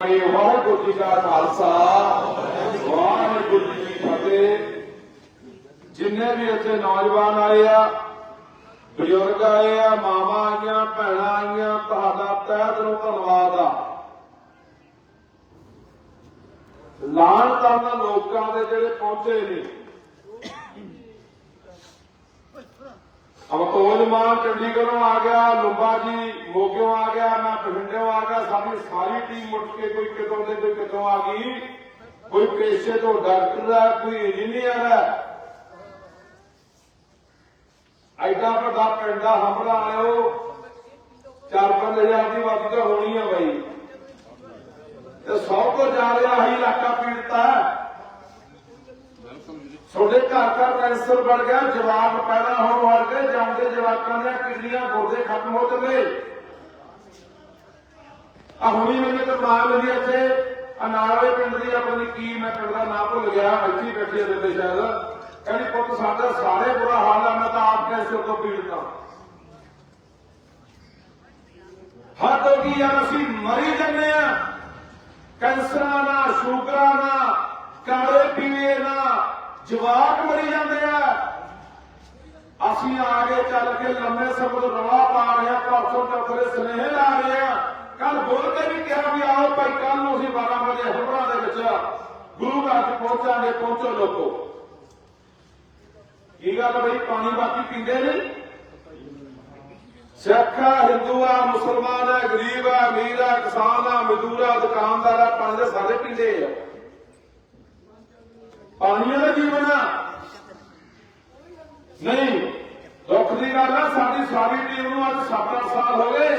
ਵਾਹਿਗੁਰੂ ਜੀ ਕਾ ਖਾਲਸਾ, ਵਾਹਿਗੁਰੂ ਜੀ ਕੀ ਫਤਿਹ। ਜਿੰਨੇ ਵੀ ਇੱਥੇ ਨੌਜਵਾਨ ਆਏ ਆ, ਬਜ਼ੁਰਗ ਆਏ ਆ, ਮਾਵਾਂ ਆਈਆਂ, ਭੈਣਾਂ ਆਈਆਂ, ਤੁਹਾਡਾ ਤਹਿ ਦਿਲੋਂ ਧੰਨਵਾਦ ਆ। ਲਾਣ ਤਾਂ ਲੋਕਾਂ ਦੇ ਜਿਹੜੇ ਪਹੁੰਚੇ ਨੇ ਅਮਤੋਜ ਮਾਨ ਚੰਡੀਗੜ੍ਹੋਂ ਆ ਗਿਆ ਲੁੰਬਾ ਜੀ ਮੋਗਿਓਂ ਆ ਗਿਆ ਮੈਂ ਬਠਿੰਡਿਓਂ ਆ ਗਿਆ, ਸਾਡੀ ਸਾਰੀ ਟੀਮ ਉੱਠ ਕੇ ਕੋਈ ਕਿਤੋਂ ਦੇ ਕੋਈ ਕਿਤੋਂ ਆ ਗਈ। ਕੋਈ ਪੇਸ਼ੇ ਤੋਂ ਡਾਕਟਰ ਹੈ ਕੋਈ ਇੰਜੀਨੀਅਰ ਹੈ। ਐਡਾ ਵੱਡਾ ਪਿੰਡ ਦਾ ਹਮਲਾ ਆਇਓ। ਚਾਰ ਪੰਜ ਹਜ਼ਾਰ ਦੀ ਵਾਦੀ ਤਾਂ ਹੋਣੀ ਹੈ ਬਾਈ। ਤੇ ਸਭ ਤੋਂ ਜ਼ਿਆਦਾ ਹੀ ਇਲਾਕਾ ਪੀੜਤਾ ਹੈ ਤੁਹਾਡੇ ਘਰ ਘਰ ਕੈਂਸਰ ਵੱਧ ਗਿਆ ਜਵਾਬ ਪੈਦਾ ਹੋਣ ਵਾਲੇ ਜਾਂਦੇ ਜਵਾਕਾਂ ਦੀਆਂ ਕਿਡਨੀਆਂ ਗੁਰਦੇ ਖਤਮ ਹੋ ਚੁੱਕੇ ਆ ਹੁਣੀ ਮੈਨੂੰ ਤਾਂ ਮਾਂ ਮਿਲੀ ਇੱਥੇ, ਅਨਾਲੇ ਪਿੰਡ ਦੀ ਆਪਣੀ ਕੀ, ਮੈਂ ਪਿੰਡ ਦਾ ਨਾਮ ਭੁੱਲ ਗਿਆ, ਇੱਥੇ ਬੈਠੀ ਬੇਬੇ ਸ਼ਾਇਦ। ਕਹਿੰਦੀ, ਪੁੱਤ, ਸਾਡਾ ਸਾਰੇ ਬੁਰਾ ਹਾਲ ਆ, ਮੈਂ ਤਾਂ ਆਪ ਕੈਂਸਰ ਤੋਂ ਪੀੜਤ ਹਾਂ ਹੱਦ ਹੋ ਗਈ ਯਾਰ ਅਸੀਂ ਮਰੀ ਜੰਨੇ ਆ। ਕੈਂਸਰਾਂ ਨਾਲ ਸ਼ੂਗਰਾਂ ਨਾਲ ਕਾਲੇ ਪੀਵੇ ਨਾਲ ਜਵਾਕ ਮਰੀ ਜਾਂਦੇ ਆ। ਅਸੀਂ ਆਗੇ ਚੱਲ ਕੇ ਲੰਮੇ ਸਮੇਂ ਰਵਾ ਪਾ ਰਹੇ ਆ, ਪਰਸੋਂ ਚੌਥੇ ਸਨੇਹ ਲਾ ਰਹੇ ਆ। ਕੱਲ ਬੋਲ ਕੇ ਵੀ ਕਿਹਾ ਵੀ ਆਓ ਭਾਈ ਕੱਲ ਨੂੰ ਅਸੀਂ 12 ਵਜੇ ਹਮਰਾ ਦੇ ਵਿੱਚ ਗੁਰੂ ਘਰ ਚ ਪਹੁੰਚਾਂਗੇ, ਪਹੁੰਚੋ ਲੋਕੋ। ਕੀ ਗੱਲ ਬਈ, ਪਾਣੀ ਬਾਕੀ ਪੀਂਦੇ ਨੇ? ਸਿੱਖ ਆ, ਹਿੰਦੂ ਆ, ਮੁਸਲਮਾਨ ਹੈ ਗਰੀਬ ਹੈ ਅਮੀਰ ਹੈ ਕਿਸਾਨ ਆ, ਮਜ਼ਦੂਰ ਆ, ਦੁਕਾਨਦਾਰ ਆ, ਪਾਣੀ ਦੇ ਸਾਰੇ ਪੀਂਦੇ ਆ। ਪਾਣੀਆਂ ਦਾ ਜੀਵਨ ਆ ਨਹੀਂ, ਦੁੱਖ ਦੀ ਗੱਲ ਆ, ਸਾਡੀ ਸਾਰੀ ਟੀਮ ਨੂੰ ਅੱਜ 7 ਸਾਲ ਹੋ ਗਏ।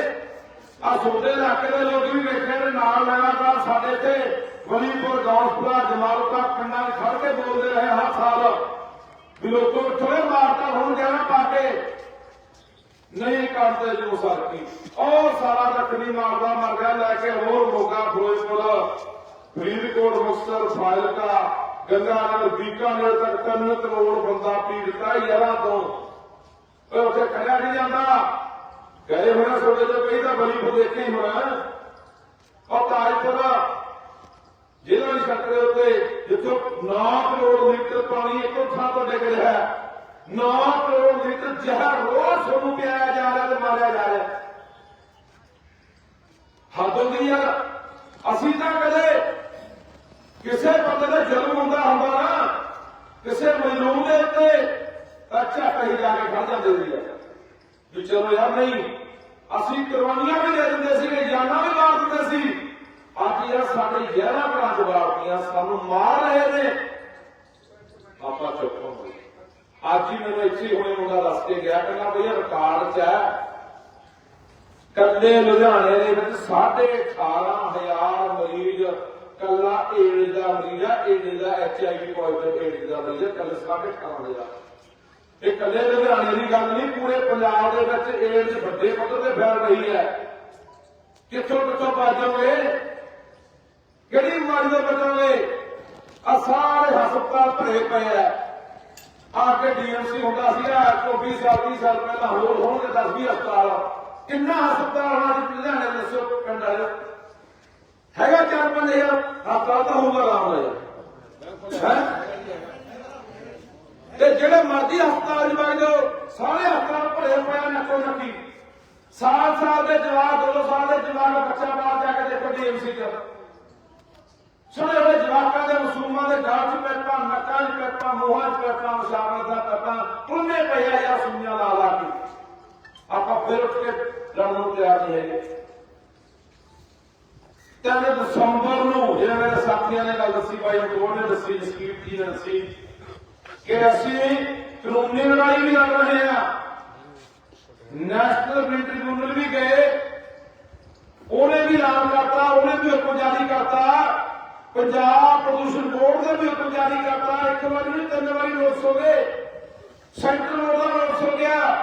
ਆ ਛੋਟੇ ਇਲਾਕੇ ਦੇ ਲੋਕ ਵੀ ਵੇਖੇ ਨੇ, ਨਾਲ ਲਗਾਤਾਰ ਸਾਡੇ ਇੱਥੇ ਵਲੀਪੁਰ ਗੌਸਪੁਰਾ ਜਮਾਲਪੁਰਾ ਪਿੰਡਾਂ 'ਚ ਖੜ ਕੇ ਬੋਲਦੇ ਰਹੇ ਹਰ ਸਾਲ। ਵੀ ਲੋਕੋ ਥੋੜੇ ਮਾਰਤਾ ਹੋਣ ਜਾਣਾ ਪਾ ਕੇ। ਨਹੀਂ ਕਰਦੇ ਜੋ ਸਾਥੀ ਉਹ ਸਾਰਾ ਰੱਖਣੀ ਮਾਰਦਾ ਮਰ ਗਿਆ, ਲੈ ਕੇ ਹੋਰ ਮੋਗਾ, ਫਿਰੋਜ਼ਪੁਰ, ਫਰੀਦਕੋਟ, ਮੁਕਤਸਰ ਫਾਇਲਕਾ ਫਾਜ਼ਿਲਕਾ ਗੰਗਾਨਗਰ ਬੀਕਾਨੇਰ ਤੱਕ ਤਿੰਨ ਕਰੋੜ ਬੰਦਾ ਪੀੜਤਾ ਯਾਰਾਂ ਤੋਂ। ਉਹ ਉੱਥੇ ਖੜਿਆ ਨਹੀਂ ਜਾਂਦਾ। ਗਏ ਹੋਣਾ ਛੋਟੇ ਜਿਹੇ ਕਈ ਤਾਂ ਬਲੀ ਦੇਖੇ ਹੀ ਹੋਣਾ। ਉਹ ਤਾਜਪੁਰ, ਜ਼ਿਲ੍ਹਾ ਦੀ ਸੱਟ ਦੇ ਉੱਤੇ ਜਿੱਥੋਂ 9 ਕਰੋੜ ਲੀਟਰ ਪਾਣੀ ਇੱਕੋ ਥਾਂ ਤੋਂ ਡਿੱਗ ਰਿਹਾ ਹੈ। 9 ਕਰੋੜ ਲੀਟਰ ਜ਼ਹਿਰ ਰੋਜ਼ ਤੁਹਾਨੂੰ ਪਿਆਇਆ ਜਾ ਰਿਹਾ ਤੇ ਮਾਰਿਆ ਜਾ ਰਿਹਾ। ਹੱਦ ਹੁੰਦੀ ਯਾਰ ਅਸੀਂ ਤਾਂ ਕਦੇ ਕਿਸੇ ਬੰਦੇ ਦਾ ਜਨਮ ਹੁੰਦਾ ਹੁੰਦਾ ਨਾ ਕਿਸੇ ਮਜ਼ਲੂਮ ਦੇ ਉੱਤੇ ਤਾਂ ਝੱਟ ਹੀ ਜਾ ਕੇ ਖੜ ਜਾਂਦੇ ਸੀ ਵੀ ਚਲੋ ਯਾਰ ਨਹੀਂ, ਅਸੀਂ ਕੁਰਬਾਨੀਆਂ ਵੀ ਦੇ ਦਿੰਦੇ ਸੀਗੇ, ਜਾਨਾਂ ਵੀ ਮਾਰ ਦਿੰਦੇ ਸੀ। ਅੱਜ ਯਾਰ ਸਾਡੇ ਜ਼ਹਿਰਾਂ ਘਰਾਂ ਚ ਸਾਨੂੰ ਮਾਰ ਰਹੇ ਨੇ। ਆਪਾਂ ਚੁੱਪ ਹੋ ਗਏ। ਅੱਜ ਹੀ ਮੈਨੂੰ ਇੱਥੇ ਹੁਣੇ ਮੁੰਡਾ ਦੱਸ ਕੇ ਗਿਆ ਕਹਿੰਦਾ ਬਈ ਰਿਕਾਰਡ 'ਚ ਹੈ। ਕੱਲੇ ਲੁਧਿਆਣੇ ਦੇ ਵਿੱਚ 18500 ਮਰੀਜ਼ ਕੱਲਾ ਏਡਜ਼ ਦਾ ਮਰੀਜ਼ ਆ ਏਡਜ਼ ਦਾ ਐਚਆਈਵੀ ਪੋਜ਼ਿਟਿਵ ਏਡਜ਼ ਦਾ ਮਰੀਜ਼ ਆ ਕੱਲੇ 18500 ਇਹ ਕੱਲੇ ਲੁਧਿਆਣੇ ਦੀ ਗੱਲ ਨਹੀਂ, ਪੂਰੇ ਪੰਜਾਬ ਦੇ ਵਿੱਚ ਏਡਜ਼ ਵੱਡੇ ਪੱਧਰ ਤੇ ਫੈਲ ਰਹੀ ਹੈ। ਕਿੱਥੋਂ ਕਿੱਥੋਂ ਬਚੋਗੇ ਕਿਹੜੀ ਬਿਮਾਰੀ ਤੋਂ ਬਚੋਗੇ? ਆ ਸਾਰੇ ਹਸਪਤਾਲ ਭਰੇ ਪਏ ਆ। ਆ ਕੇ ਡੀਐਮਸੀ ਹੁੰਦਾ ਸੀਗਾ 24 ਸਾਲ 30 ਸਾਲ ਪਹਿਲਾਂ ਹੋਰ ਹੋਣਗੇ 10 20 ਹਸਪਤਾਲ। ਕਿੰਨਾ ਹਸਪਤਾਲ ਹੋਣਾ ਸੀ ਲੁਧਿਆਣੇ ਦੇ ਦੱਸੋ, ਪਿੰਡ ਵਾਲੇ। ਹੈਗਾ ਚਾਰ ਪੰਜ ਹਜ਼ਾਰ ਤਾਂ ਹੋਊਗਾ ਆਰਾਮ ਨਾਲ ਤੇ ਜਿਹੜੇ ਮਰਜ਼ੀ ਹਸਪਤਾਲ 'ਚ ਵਗ ਜਾਓ, ਸਾਰੇ ਹਸਪਤਾਲ ਭਰੇ ਪਏ ਨੱਕੋ ਨੱਕੀ। ਸਾਲ ਸਾਲ ਦੇ ਜਵਾਬ ਦੋ ਸਾਲ ਦੇ ਜਵਾਬ ਬੱਚਾ ਬਾਹਰ ਜਾ ਕੇ ਦੇਖੋ ਡੀਐਮਸੀ 'ਚ। ਸੁਣੇ ਹੋਏ ਜਵਾਕਾਂ ਦੇ ਮਸੂਮਾਂ ਦੇ ਗਾਲ 'ਚ ਪੈਪਾਂ ਨੱਕਾਂ 'ਚ ਪੈਪਾਂ ਮੋਹਾਂ 'ਚ ਪੈਪਾਂ ਮੁਸ਼ਾਵਰ ਦਾ ਪੈਪਾਂ ਉਹਨੇ ਪਿਆ ਜਾਂ ਸੁਣੀਆਂ ਲਾ ਲਾ ਕੇ। ਆਪਾਂ ਫਿਰ ਉੱਠ ਕੇ ਲੜਨ ਨੂੰ ਤਿਆਰ ਨਹੀਂ ਹੈਗੇ। ਤਿੰਨ ਦਸੰਬਰ ਨੂੰ ਜਿਹੜਾ ਮੇਰੇ ਸਾਥੀਆਂ ਨੇ ਗੱਲ ਦੱਸੀ ਬਾਈ ਕੋਲ ਨੇ ਦੱਸੀ ਜਸਕੀਰ ਜੀ ਨੇ ਦੱਸੀ ਕਿ ਅਸੀਂ ਕਾਨੂੰਨੀ ਲੜਾਈ ਵੀ ਲੜ ਰਹੇ ਹਾਂ। ਨੈਸ਼ਨਲ ਗ੍ਰੀਨ ਟ੍ਰਿਬਿਊਨਲ ਵੀ ਗਏ। ਉਹਨੇ ਵੀ ਐਲਾਨ ਕਰਤਾ, ਉਹਨੇ ਵੀ ਹੁਕਮ ਜਾਰੀ ਕਰਤਾ। ਪੰਜਾਬ ਪ੍ਰਦੂਸ਼ਣ ਬੋਰਡ ਦੇ ਵੀ ਹੁਕਮ ਜਾਰੀ ਕਰਤਾ। ਇੱਕ ਵਾਰੀ ਨਹੀਂ, ਤਿੰਨ ਵਾਰੀ ਨੋਟਿਸ ਹੋ ਗਏ। ਸੈਂਟਰਲ ਬੋਰਡ ਦਾ ਨੋਟਿਸ ਹੋ ਗਿਆ।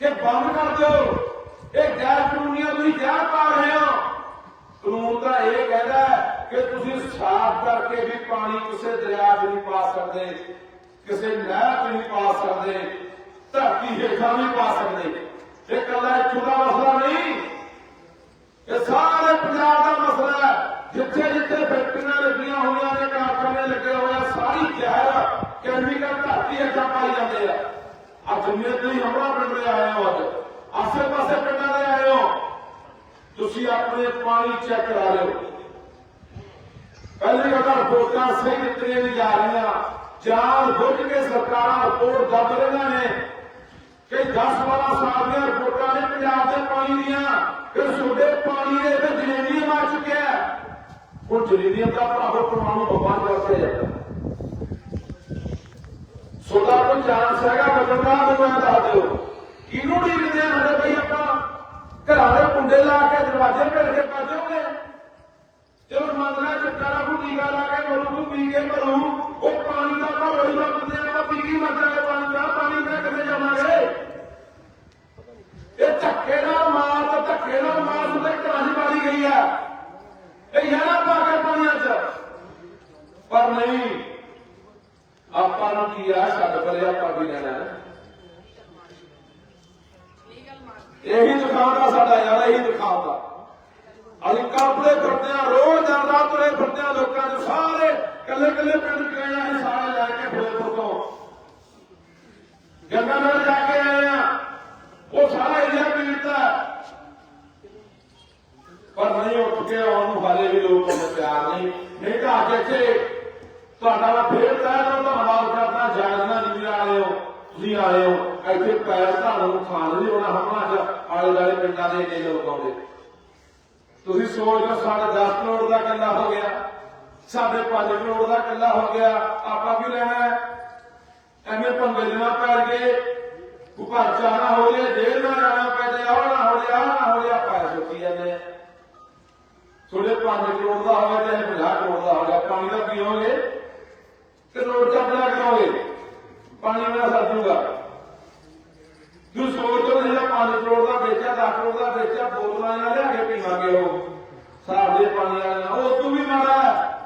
ਕਿ ਬੰਦ ਕਰ ਦਿਓ। ਇਹ ਗੈਰ ਕਾਨੂੰਨੀਆਂ ਤੁਸੀਂ ਜ਼ਹਿਰ ਪਾ ਰਹੇ ਹੋ। ਕਾਨੂੰਨ ਤਾਂ ਇਹ ਕਹਿੰਦਾ ਕਿ ਤੁਸੀਂ ਸਾਫ਼ ਕਰਕੇ ਵੀ ਪਾਣੀ ਕਿਸੇ ਦਰਿਆ 'ਚ ਨਹੀਂ ਪਾ ਸਕਦੇ, ਕਿਸੇ ਨਹਿਰ 'ਚ ਨਹੀਂ ਪਾ ਸਕਦੇ, ਧਰਤੀ ਹੇਠਾਂ ਨਹੀਂ ਪਾ ਸਕਦੇ। ਇਹ ਕੱਲਾ ਇੱਥੋਂ ਦਾ ਮਸਲਾ ਨਹੀਂ। ਇਹ ਸਾਰੇ ਪੰਜਾਬ ਦਾ ਮਸਲਾ ਹੈ। ਜਿੱਥੇ ਜਿੱਥੇ ਫੈਕਟਰੀਆਂ ਲੱਗੀਆਂ ਹੋਈਆਂ ਨੇ, ਕਾਰਖਾਨੇ ਲੱਗੇ ਹੋਏ ਆ, ਸਾਰੀ ਜ਼ਹਿਰ ਕੈਮੀਕਲ ਧਰਤੀ ਅੱਛਾ ਪਾਈ ਜਾਂਦੇ ਆ। ਆ ਦੁਨੀਆ ਤੋਂ ਹੀ ਹਮਲਾ ਪਿੰਡ ਦੇ ਆਏ ਹੋ ਅੱਜ। ਆਸੇ ਪਾਸੇ ਪਿੰਡਾਂ ਦੇ ਆਏ ਹੋ। ਤੁਸੀਂ ਆਪਣੇ ਪਾਣੀ ਚੈੱਕ ਕਰਾ ਲਿਓ। ਪਹਿਲੀ ਗੱਲ ਤਾਂ ਰਿਪੋਰਟਾਂ ਸਹੀ ਦਿੱਤੀਆਂ ਨਹੀਂ ਜਾ ਰਹੀਆਂ, ਜਾਣ ਬੁੱਝ ਕੇ ਸਰਕਾਰਾਂ ਰਿਪੋਰਟ ਦੱਬ ਰਹੀਆਂ ਨੇ, ਕਿ 10 12 ਸਾਲ ਦੀਆਂ ਰਿਪੋਰਟਾਂ ਨੇ ਪੰਜਾਬ ਦੇ ਪਾਣੀ ਦੀਆਂ ਕਿ ਤੁਹਾਡੇ ਪਾਣੀ ਦੇ ਵਿੱਚ ਜਲੇਨੀਆਂ ਮਾਰ ਚੁੱਕਿਆ ਹੈ। ਹੁਣ ਜਲੇਨੀਆਂ ਦਾ ਭਾਵੇਂ ਪਰਮਾਣੂ ਬੰਬਾਂ ਕਰਦੇ ਜਾਂਦਾ ਸੋਦਾ ਕੋਈ ਚਾਂਸ ਹੈਗਾ ਬਦਲਣ ਮੈਨੂੰ ਦੱਸ ਦਿਓ। ਕਿਹਨੂੰ ਡੀਕਦੇ ਆ ਸਾਡੇ ਬਈ ਆਪਾਂ? ਘਰਾਂ ਦੇ ਲਾ ਕੇ ਦਰਵਾਜ਼ੇ ਭੇੜ ਕੇ ਪਾ ਚਲੋ ਮੰਨ ਲਾ ਨੂੰ ਟੀਕਾ ਲਾ ਕੇ ਮਰੂ ਨੂੰ ਪੀ ਕੇ ਮਰੂ। ਉਹ ਪਾਣੀ ਦਾ ਘਰ ਹੋਈ ਬੰਦੇ ਆਪਾਂ ਪੀ ਕੇ ਮਰ ਜਾਗੇ ਪਾਣੀ ਦਾ ਪਾਣੀ ਦਾ ਕਿੱਥੇ ਜਾਵਾਂਗੇ? ਇਹ ਧੱਕੇ ਨਾਲ ਮਾਰ ਤੇ ਧੱਕੇ ਨਾਲ ਮਾਰ ਸੁਦੇ ਕਰਾਹੀ ਮਾਰੀ ਗਈ ਆ। ਇਹ ਯਾਰਾ ਪਾ ਕੇ ਪਾਣੀਆਂ 'ਚ। ਪਰ ਨਹੀਂ, ਆਪਾਂ ਨੂੰ ਕੀ ਆ, ਛੱਡ ਪਰੇ ਆਪਾਂ ਵੀ ਲੈਣਾ ਹੈ। ਇਹੀ ਦਿਖਾਉਂਦਾ ਸਾਡਾ ਯਾਰ ਇਹੀ ਦਿਖਾਉਂਦਾ ਅਸੀਂ ਕਾਪੜੇ ਫਿਰਦੇ ਆ ਰੋਜ਼ ਦਾ ਰਾਤ ਤੁਰੇ ਫਿਰਦੇ ਆ ਲੋਕਾਂ ਦੇ ਸਾਰੇ ਕੱਲੇ ਕੱਲੇ ਪਿੰਡ ਕਹਿਣਾ ਅਸੀਂ ਸਾਰੇ ਲੈ ਕੇ ਫਿਰੋਜ਼ਪੁਰ ਤੋਂ ਗੰਗਾ ਨਗਰ ਜਾ ਕੇ ਆਏ ਆ ਉਹ ਸਾਰਾ ਏਰੀਆ ਪੀੜਤਾ ਪਰ ਨਹੀਂ ਉੱਠ ਕੇ ਆਉਣ ਨੂੰ ਹਾਲੇ ਵੀ ਲੋਕ ਉਹਦੇ ਪਿਆਰ ਨਹੀਂ ਨਹੀਂ ਤਾਂ ਅੱਜ ਇੱਥੇ ਤੁਹਾਡਾ ਮੈਂ ਫੇਰ ਕਹਿ ਰਿਹਾ ਧੰਨਵਾਦ ਕਰਦਾ ਜਾਗਣਾ ਨਹੀਂ ਆਏ ਹੋ ਤੁਸੀਂ ਆਏ ਹੋ ਇੱਥੇ ਪੈਰ ਤੁਹਾਨੂੰ ਖਾਣ ਨਹੀਂ ਹੋਣਾ ਹਮਲਾ ਚ ਆਲੇ ਦਾਲੇ ਪਿੰਡਾਂ ਦੇ ਇੰਨੇ ਲੋਕ ਆਉਂਦੇ ਤੁਸੀਂ ਸੋਚ ਲਓ ਸਾਡਾ 10 ਕਰੋੜ ਦਾ ਕੱਲਾ ਹੋ ਗਿਆ ਸਾਡੇ 5 ਕਰੋੜ ਦਾ ਕੱਲਾ ਹੋ ਗਿਆ, ਆਪਾਂ ਕੀ ਲੈਣਾ ਹੈ? ਐਵੇਂ ਭੰਗੇ ਜਨਾ ਪੈ ਗਏ ਉੱਪਰ ਚਾਹਣਾ ਹੋ ਰਿਹਾ, ਜੇਲ੍ਹ ਨਾ ਜਾਣਾ ਪੈ ਜਾਏ ਆਹ ਨਾ ਹੋ ਰਿਹਾ, ਆਹ ਨਾ ਹੋ ਰਿਹਾ ਪੈਸੇ ਸੁੱਕੀ ਜਾਂਦੇ ਆ ਥੋੜੇ 5 ਕਰੋੜ ਦਾ ਹੋਵੇ ਤੇ 50 ਕਰੋੜ ਦਾ ਹੋ ਗਿਆ, ਪਾਣੀ ਦਾ ਪੀਓਗੇ ਤੇ ਰੋਡ ਚੱਪਲਾ ਕਰੋਗੇ ਪਾਣੀ ਨਾਲ ਸਰ ਜੂਗਾ। ਤੂੰ ਸੋਚ ਲਓ, ਜਿਹੜਾ 5 ਕਰੋੜ ਦਾ ਵੇਚਿਆ 10 ਕਰੋੜ ਦਾ ਵੇਚਿਆ, ਬੋਤਲਾਂ ਨਾਲ ਲਿਆ ਕੇ ਪੀਵਾਂਗੇ ਉਹ। ਹਿਸਾਬ ਦੇ ਪਾਣੀ ਵਾਲੇ ਉਹ ਤੂੰ ਵੀ ਮਾੜਾ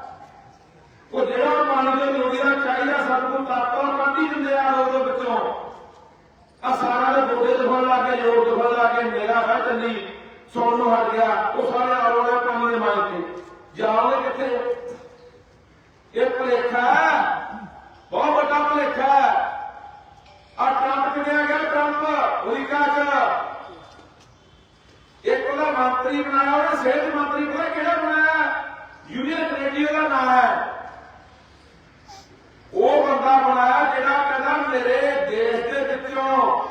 ਉਹ ਜਿਹੜਾ ਪਾਣੀ ਦੇ ਲੋੜੀ ਦਾ ਚਾਹੀਦਾ ਸਭ ਨੂੰ ਤਾਕਤਾਂ ਕੱਢੀ ਦਿੰਦੇ ਆ ਉਹਦੇ ਵਿੱਚੋਂ। ਆ ਸਾਰਾ ਦੇ ਗੋਡੇ ਦੁਖਣ ਲੱਗ ਗਏ ਜੋੜ ਦੁਖਣ ਲੱਗ ਗਏ, ਮੇਰਾ ਹੈ ਚੱਲੀ ਸੌਣ ਨੂੰ ਹਟ ਗਿਆ। ਉਹ ਸਾਰੇ ਆਲੋੜੇ ਪਾਣੀ ਦੇ ਮਾਇਕ ਤੇ ਜਾਓਗੇ ਕਿੱਥੇ? ਇਹ ਭਲੇਖਾ ਬਹੁਤ ਵੱਡਾ ਭਲੇਖਾ ਹੈ। ਆ ਟਰੰਪ ਚੁਣਿਆ ਗਿਆ ਟਰੰਪ ਅਮਰੀਕਾ ਚ। ਮੰਤਰੀ ਬਣਾਇਆ ਉਹਨੇ ਸਿਹਤ ਮੰਤਰੀ ਪਤਾ ਕਿਹੜਾ ਬਣਾਇਆ? ਯੂਨੀਅਨ ਰੇਡੀਓ ਦਾ ਨਾਮ ਹੈ। ਉਹ ਬੰਦਾ ਬਣਾਇਆ ਜਿਹੜਾ ਕਹਿੰਦਾ ਮੇਰੇ ਦੇਸ਼ ਦੇ ਵਿੱਚੋਂ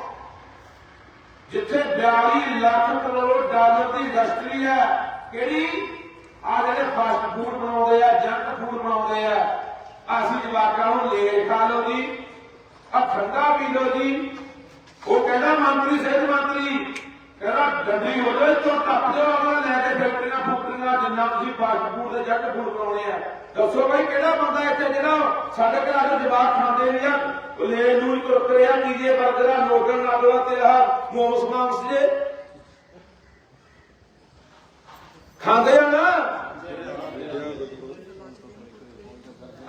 ਜਿੱਥੇ 42 ਲੱਖ ਕਰੋੜ ਡਾਲਰ ਦੀ ਇੰਡਸਟਰੀ ਹੈ, ਕਿਹੜੀ? ਆ ਜਿਹੜੇ ਫਾਸਟ ਫੂਡ ਬਣਾਉਂਦੇ ਆ ਜੰਕ ਫੂਡ ਬਣਾਉਂਦੇ ਆ, ਅਸੀਂ ਜਵਾਕਾਂ ਨੂੰ ਲੈ ਖਾ ਲਓ ਜੀ ਆ ਠੰਡਾ ਪੀ ਲਓ ਜੀ। ਉਹ ਕਹਿੰਦਾ ਮੰਤਰੀ, ਸਿਹਤ ਮੰਤਰੀ। ਕਹਿੰਦਾ ਗੱਡੀ ਹੋ ਜਾਏ ਤੋਂ ਟੱਪ ਜਾਓ ਲੈ ਕੇ ਫੈਕਟਰੀਆਂ ਫੂਕਟਰੀਆਂ ਜਿੰਨਾ ਤੁਸੀਂ ਫਾਸਟ ਫੂਡ ਤੇ ਫੂਡ ਬਣਾਉਣੇ ਆ। ਦੱਸੋ ਭਾਈ ਕਿਹੜਾ ਬੰਦਾ ਇੱਥੇ ਜਿਹੜਾ ਸਾਡੇ ਘਰਾਂ ਦੇ ਜਵਾਕ ਖਾਂਦੇ ਨੇ ਆ? ਲੈ ਨੂਰ ਕੁਰਕਰੇ ਆ ਪੀਜੇ ਨੋਟਨ ਨਾਲੋਂ ਤੇ ਆ, ਮੋਮਸ ਮਾਮਸ ਜੇ। ਖਾਂਦੇ ਆ ਨਾ?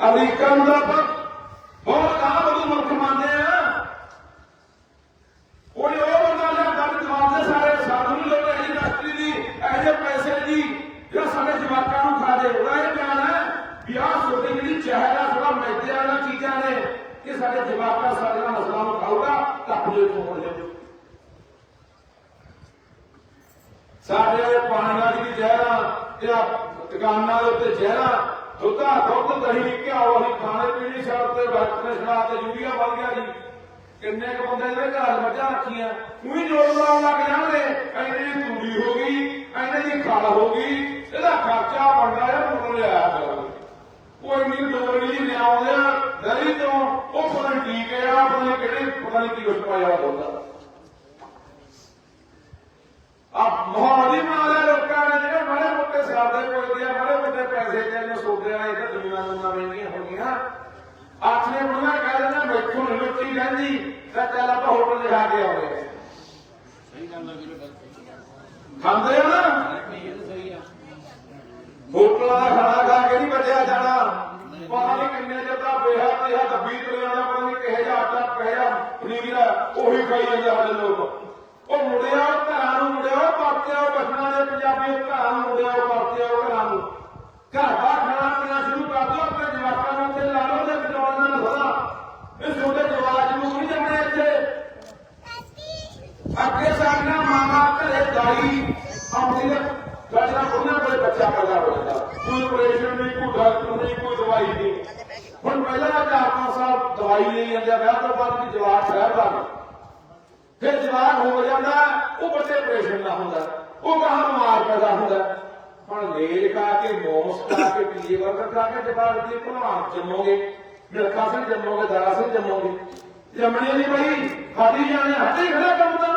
ਅਮਰੀਕਾ ਨੂੰ ਤਾਂ ਆਪਾਂ ਬਹੁਤ ਆਮ ਉਹਨੂੰ ਮੁਲਕ ਮੰਨਦੇ ਆ ਉਹਨੇ ਉਹ ਬੰਦਾ ਲਿਆ ਗੱਲ ਜਵਾਬ ਦੇ ਸਾਰੇ ਸਾਨੂੰ ਨਹੀਂ ਲੋੜ ਹੈ ਇੰਡਸਟਰੀ ਦੀ ਇਹ ਜਿਹੇ ਪੈਸੇ ਦੀ ਜਿਹੜਾ ਸਾਡੇ ਜਵਾਕਾਂ ਨੂੰ ਖਾ ਦੇ ਉਹਦਾ ਇਹ ਬਿਆਨ ਹੈ ਵੀ ਆਹ ਛੋਟੀ ਜਿਹੜੀ ਜ਼ਹਿਰ ਆ ਥੋੜਾ ਮੈਦੇ ਵਾਲਾ ਚੀਜ਼ਾਂ ਨੇ ਕਿ ਸਾਡੇ ਜਵਾਕਾਂ ਸਾਡੇ ਨਾਲ ਨਸਲਾਂ ਨੂੰ ਖਾਊਗਾ ਤਾਂ ਜੇ ਤੋੜ ਦੇ ਸਾਡੇ ਪਾਣੀਆਂ ਦੀ ਜ਼ਹਿਰਾਂ ਤੇ ਆਹ ਦੁਕਾਨਾਂ ਦੇ ਉੱਤੇ ਜ਼ਹਿਰਾਂ ਦੁੱਧਾ ਦੁੱਧ, ਦਹੀਂ ਘਿਓ, ਅਸੀਂ ਖਾਣੇ ਪੀਣੇ ਛੱਡ ਤੇ ਵਰਤਨੇ ਛਡਾ ਤੇ ਯੂਰੀਆ ਵੱਧ ਗਿਆ ਜੀ। ਕਿੰਨੇ ਕੁ ਬੰਦੇ ਜਿਹੜੇ ਘਰ ਮੱਝਾਂ ਰੱਖੀਆਂ। ਉਹੀ ਜੋੜ ਲਾਉਣ ਲੱਗ ਜਾਂਦੇ ਐਨੇ ਦੀ ਤੂੜੀ ਹੋ ਗਈ ਐਨੇ ਦੀ ਖਲ ਹੋ ਗਈ। ਇਹਦਾ ਖਰਚਾ ਬਣਦਾ ਹੈ ਮੁੱਲ ਲਿਆ ਕਰੋ ਉਹ ਇੰਨੀ ਡੋਰੀ ਦੀ ਲਿਆਉਂਦੇ ਆ ਦਰੀ ਤੋਂ, ਉਹ ਪਤਾ ਨੀ ਹੈ ਪਤਾ ਕਿਹੜੇ, ਪਤਾ ਨਹੀਂ ਕੀ ਕੁਛ ਪਾਇਆ ਹੁੰਦਾ ਆ ਮਾਹੌਲ ਲਿਆ ਲੋਕਾਂ ਨੇ ਜਿਹੜੇ ਮਾੜੇ ਮੋਟੇ ਸਾਦੇ ਪੁੱਛਦੇ ਆ ਮਾੜੇ ਮੋਟੇ ਪੈਸੇ ਦੇ ਨੇ ਸੋਦੇ ਆ ਇਹ ਤਾਂ ਦੁਨੀਆ ਨੂੰ ਨਾ ਮਹਿੰਗੀਆਂ ਹੋ ਗਈਆਂ। ਆਖਨੇ ਬੁਣਾ ਕਹਿ ਦਿੰਦਾ ਮੈਥੋਂ ਰੋਟੀ ਲੈਂਦੀ ਤਾਂ ਚੱਲ ਆਪਾਂ ਹੋਟਲ ਲਿਖਾ ਕੇ ਆਉਂਦੇ ਖਾਂਦੇ ਆ ਨਾ? ਹੋਟਲਾਂ ਦਾ ਖਾਣਾ ਖਾ ਕੇ ਨਹੀਂ ਬਚਿਆ ਜਾਣਾ। ਪਤਾ ਨਹੀਂ ਕਿੰਨੇ ਚਿਰ ਦਾ ਬੇਹਾ ਤੇ ਆ ਦੱਬੀ ਤੁਰਿਆ ਦਾ ਪਤਾ ਨਹੀਂ ਕਿਹੇ ਜਿਹਾ ਆਟਾ ਪਿਆ ਪਨੀਰ ਆ, ਉਹੀ ਖਾਈ ਜਾਂਦੇ ਸਾਡੇ ਲੋਕ। ਮੁੜਿਆ ਘਰਾਂ ਨੂੰ ਮੁੜਿਆ ਪਰਤਿਆ ਘਰਾਂ ਨੂੰ। ਘਰ ਦਾ ਖਾਣਾ ਪੀਣਾ ਸ਼ੁਰੂ ਕਰ ਦਿਓ ਆਪਣੇ ਜਵਾਕਾਂ ਨੂੰ ਉੱਥੇ ਲਾ ਲਓ ਤੇ ਬਚਾਉਣ ਦਾ ਨਸਲਾ ਇਹ ਛੋਟੇ ਜਵਾਕ ਨੂੰ ਨਹੀਂ ਜੰਮਣੇ ਇੱਥੇ। ਅੱਗੇ ਸਾਡੀਆਂ ਮਾਂ ਘਰੇ ਦਾਈ ਆਉਂਦੀ ਨੇ ਗੱਲਾਂ ਉਹਨਾਂ ਕੋਲੇ ਬੱਚਾ ਪੈਦਾ ਹੋ ਜਾਂਦਾ। ਕੋਈ ਆਪਰੇਸ਼ਨ ਨਹੀਂ ਕੋਈ ਡਾਕਟਰ ਨਹੀਂ ਕੋਈ ਦਵਾਈ ਨਹੀਂ। ਹੁਣ ਪਹਿਲਾਂ ਚਾਰ ਪੰਜ ਸਾਲ ਦਵਾਈ ਲਈ ਜਾਂਦੇ ਆ, ਵਿਆਹ ਤੋਂ ਬਾਅਦ ਵੀ ਜਵਾਕ ਠਹਿਰਦਾ ਨਹੀਂ ਫਿਰ ਜਵਾਕ ਹੋ ਜਾਂਦਾ ਉਹ ਬੱਚੇ ਆਪਰੇਸ਼ਨ ਦਾ ਹੁੰਦਾ। ਉਹ ਕਹਾਂ ਬਿਮਾਰ ਪੈਦਾ ਹੁੰਦਾ ਹੁਣ ਲੇਜ ਖਾ ਕੇ ਮੋਮਸ ਖਾ ਕੇ ਪੀਏ ਵਰਗਾ ਖਾ ਕੇ ਜਵਾਕ ਦੀ ਭਲਵਾਨ ਜੰਮੋਗੇ ਮਿਲਖਾ ਸਿੰਘ ਜੰਮੋਗੇ, ਦਾਰਾ ਸਿੰਘ ਜੰਮੋਗੇ। ਜੰਮਣੇ ਨਹੀਂ ਬਈ ਖਾਦੀ ਜਾਣੇ ਹੱਥੇ ਖੜਾ ਕੰਮ ਦਾ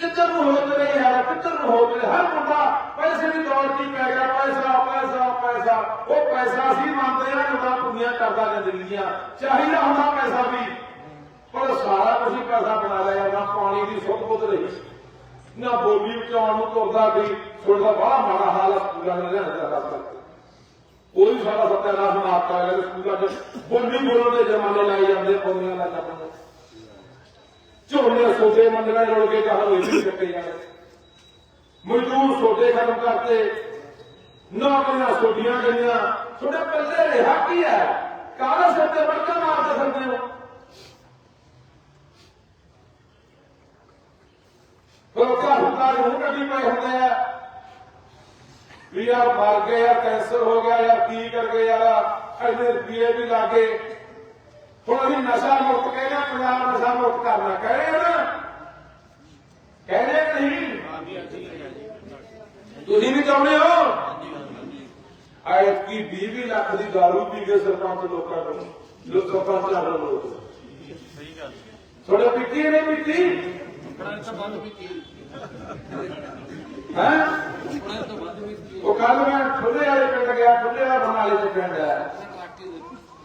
ਕਿੱਧਰ ਨੂੰ ਹੋ ਤੇਰੇ ਯਾਰ, ਕਿੱਧਰ ਨੂੰ ਹੋ ਤੇਰੇ? ਹਰ ਬੰਦਾ ਪੈਸੇ ਦੀ ਦੌੜ ਦੀ ਪੈ ਗਿਆ, ਪੈਸਾ ਪੈਸਾ ਪੈਸਾ। ਉਹ ਪੈਸਾ ਸੀ ਮੰਨਦੇ ਆ ਜਿਹੜਾ ਦੁਨੀਆ ਕਰਦਾ ਜ਼ਿੰਦਗੀ ਦੀਆਂ। ਚਾਹੀਦਾ ਹੁੰਦਾ ਪੈਸਾ ਵੀ। ਪਰ ਸਾਰਾ ਕੁਝ ਪੈਸਾ ਬਣਾ ਲਿਆ ਨਾ ਪਾਣੀ ਦੀ ਸੁੱਧ ਬੁੱਧ ਰਹੀ ਨਾ ਬੋਲੀ ਬਚਾਉਣ ਨੂੰ ਤੁਰਦਾ ਵੀ ਸੁਣਦਾ ਬੜਾ ਮਾੜਾ ਹਾਲ ਆ ਸਕੂਲਾਂ ਦੇ ਰਹਿਣ ਦਾ। ਕੋਈ ਸਾਡਾ ਸੱਤਿਆਨਾਸ਼ ਮਾਰਤਾ ਹੈ ਸਕੂਲਾਂ 'ਚ ਬੋਲੀ ਬੋਲਣ ਦੇ ਜਮਾਨੇ ਲਾਈ ਜਾਂਦੇ, ਪੌੜੀਆਂ ਦਾ ਕੰਮ। ਝੋਲੇ ਸੋਦੇ ਮੰਗਣਾ ਰੋਲ ਕੇ ਕਹਾਂ ਇਹ ਵੀ ਕੱਟੇ ਜਾਣੇ ਮਜ਼ਦੂਰ ਸੋਦੇ ਖਤਮ ਕਰਤੇ। ਨੌਕਰੀਆਂ ਸੋਡੀਆਂ ਗਈਆਂ। ਤੁਹਾਡੇ ਪੱਲੇ ਰਿਹਾ ਕੀ ਹੈ ਕਾਹਦੇ ਸੱਤੇ ਵਰਕਾ ਮਾਰਦੇ ਫਿਰਦੇ ਹੋ? ਫਿਰ ਦਾ ਨੂੰ ਕੱਢੀ ਪਏ ਹੁੰਦੇ ਆ। ਵੀ ਯਾਰ ਮਰ ਗਏ ਯਾਰ ਕੈਂਸਰ ਹੋ ਗਿਆ ਯਾਰ ਕੀ ਕਰ ਗਏ ਯਾਰ ਐਨੇ ਰੁਪਏ ਵੀ ਲਾਗੇ ਹੁਣ ਅਸੀਂ ਨਸ਼ਾ ਮੁਕਤ ਕਹਿੰਦੇ ਪੰਜਾਬ ਨਸ਼ਾ ਮੁਕਤ ਕਰਨਾ ਕਹੇ ਨਾ। ਕਹਿੰਦੇ ਨਹੀਂ? ਤੁਸੀਂ ਵੀ ਚਾਹੁੰਦੇ ਹੋ? ਆਏ ਕੀ 20 ਲੱਖ ਦੀ ਦਾਰੂ ਪੀ ਕੇ ਸਰਪੰਚ ਲੋਕਾਂ ਨੂੰ ਲੋਕ ਸਰਪੰਚ ਆ ਲੋਕ। ਸਹੀ ਗੱਲ ਥੋੜੇ ਪੀਤੀ? ਨਹੀਂ ਪੀਤੀ ਉਹਨਾਂ ਤਾਂ ਬੰਦ ਕੀਤੀ ਹੈ? ਉਹ ਕੱਲ ਮੈਂ ਠੁੱਲੇ ਵਾਲੇ ਪਿੰਡ ਗਿਆ ਠੁੱਲੇ ਵਾਲਾ ਬਨਾਲੇ ਦੇ ਪਿੰਡ। ਹੈ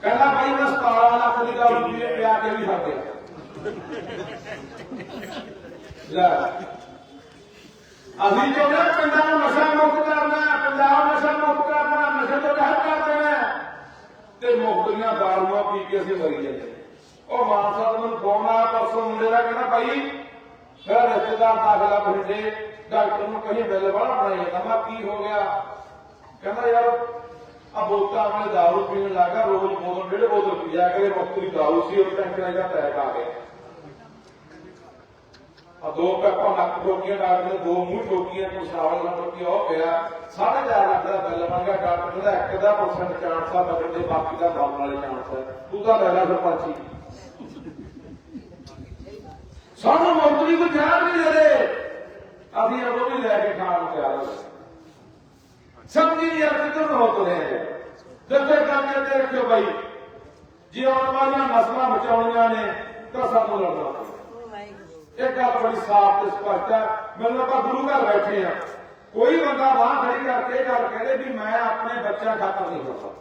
ਕਹਿੰਦਾ ਭਾਈ ਮੈਂ 17 ਲੱਖ ਦੀ ਦਾਰੂ ਪੀ ਪਿਆ ਕੇ ਵੀ ਖਾ ਲੈ। ਅਸੀਂ ਚਾਹੁੰਦੇ ਹਾਂ ਨਸ਼ਾ ਮੁਕਤ ਕਰਨਾ ਪੰਜਾਬ ਨਸ਼ਾ ਮੁਕਤ ਕਰਨਾ, ਨਸ਼ੇ ਤੋਂ ਰਹਿਤ ਕਰ ਦੇਣਾ। ਹੈ। ਤੇ ਮੁਕਤੀਆਂ ਦਾਰੂਆਂ ਪੀ ਕੇ ਅਸੀਂ ਮਰੀ ਜਾਂਦੇ। ਉਹ ਮਾਨਸਾ ਤੋਂ ਮੈਨੂੰ ਫੋਨ ਆਇਆ, ਪਰਸੋਂ ਮੁੰਡੇ ਦਾ ਕਹਿੰਦਾ ਭਾਈ ਮੇਰਾ ਰਿਸ਼ਤੇਦਾਰ ਦਾਖਲਾ ਬਠਿੰਡੇ ਡਾਕਟਰ ਨੂੰ ਕਹੀ ਬਿੱਲ ਬੜਾ ਬਣਾਈ ਜਾਂਦਾ। ਕੀ ਹੋ ਗਿਆ? ਕਹਿੰਦਾ, ਯਾਰ ਆ ਬੋਤਾ ਆਪਣੇ ਦਾਰੂ ਪੀਣ ਲੱਗਾ ਰੋਜ਼ ਬੋਤਲ, ਡੇਢ ਬੋਤਲ ਪੀਆ ਕਰੇ ਮੁਕਤ ਦੀ ਦਾਰੂ ਸੀ, ਉਹ ਟੈਂਕਰਾਂ ਦਾ ਪੈਕ ਆ ਗਿਆ ਆ ਦੋ ਪੈਪਾਂ ਲੱਕ ਠੋਕੀਆਂ, ਡਾਕਟਰ ਨੇ ਦੋ ਮੂੰਹ ਠੋਕੀਆਂ ਕੋਈ ਸਾਵਲ ਨਾਲ ਠੋਕੀ ਉਹ ਗਿਆ। ਸਾਢੇ ਚਾਰ ਲੱਖ ਦਾ ਬਿੱਲ ਮੰਗਿਆ ਡਾਕਟਰ ਕਹਿੰਦਾ, ਇੱਕ ਦਾ ਪਰਸੈਂਟ ਚਾਂਸ ਆ ਬਦਲ ਦੇ ਬਾਕੀ ਦਾ ਮਰਨ ਵਾਲੇ ਚਾਂਸ ਹੈ ਤੂੰ ਤਾਂ ਲੈ ਲੈ ਸਰਪੰਚੀ। ਸਾਨੂੰ ਮੌਤਰੀ ਕੋ ਜਾਣ ਨਹੀਂ ਦੇ ਅਸੀਂ ਉਹ ਵੀ ਲੈ ਕੇ ਖਾਣ ਨੂੰ ਤਿਆਰ ਹੋ। ਸਮਝੀ ਯਾਰ ਕਿੱਧਰ ਨੂੰ ਹੋ ਦੱਸੇ ਕਰਕੇ ਤੇ ਰੱਖਿਓ ਬਾਈ। ਜੇ ਆਉਣ ਵਾਲੀਆਂ ਨਸਲਾਂ ਬਚਾਉਣੀਆਂ ਨੇ, ਤਾਂ ਸਾਨੂੰ ਲੜਨਾ ਇਹ ਗੱਲ ਬੜੀ ਸਾਫ਼ ਤੇ ਸਪਸ਼ਟ ਹੈ। ਮੈਨੂੰ ਆਪਾਂ ਗੁਰੂ ਘਰ ਬੈਠੇ ਆ ਕੋਈ ਬੰਦਾ ਬਾਹਰ ਖੜੀ ਕਰਕੇ ਇਹ ਗੱਲ ਕਹਦੇ ਵੀ ਮੈਂ ਆਪਣੇ ਬੱਚਿਆਂ ਖਾਤਰ ਨਹੀਂ ਕਰਦਾ